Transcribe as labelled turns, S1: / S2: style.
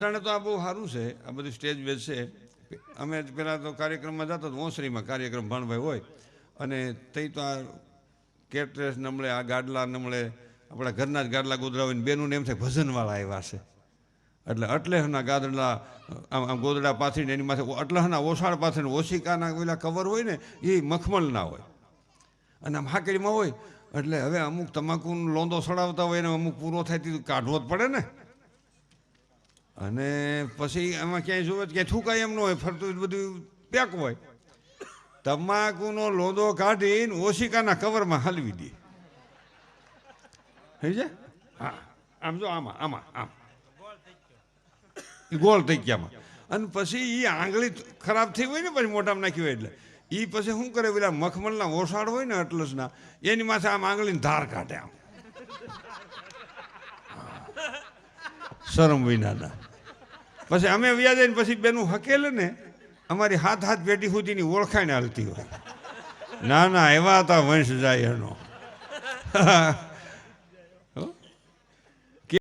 S1: અટાણે તો આ બહુ સારું છે, આ બધું સ્ટેજ બેઝ છે. અમે પહેલાં તો કાર્યક્રમમાં જતા ઓસરીમાં કાર્યક્રમ ભાણભાઈ હોય. અને તઈ તો આ કેટરેસ નમળે, આ ગાડલા નમળે, આપણા ઘરના જ ગાડલા ગોદડા હોય બેનું એમ થાય ભજનવાળા આવ્યા છે. એટલે અટલેહના ગાદડા આમ આમ ગોદડા પાથરીને એની માથે અટલેહના ઓસાળ પાથરીને ઓશિકાના પેલા કવર હોય ને, એ મખમલના હોય. અને આમ હાકડીમાં હોય. એટલે હવે અમુક તમાકુનો લોંદો સડાવતા હોય ને અમુક પૂરો થાય તે કાઢવો જ પડે ને. અને પછી એમાં ક્યાંય જોવે ક્યાંય થૂકાય એમ ન હોય, ફરતું બધું પેક હોય. તમાકુનો લોદો કાઢીને ઓશિકાના કવરમાં હલવી દે. થઈ હા. આમ જો, આમાં આમાં, આમ. ગોળ થઈ ગયામાં. અને પછી એ આંગળી ખરાબ થઈ હોય ને પછી મોટામાં નાખી હોય એટલે. એ પછી શું કરે, પેલા મખમલના ઓસાડ હોય ને અટલસના, એની માથે આમ આંગળીને ધાર કાઢે આમ. શરમ વિનાના. પછી અમે વ્યા જઈને પછી બેનું હકેલે ને અમારી હાથ હાથ પેટી સુધીની ઓળખાણ હાલતી હોય. ના ના, એવા હતા વંશ જાય એનો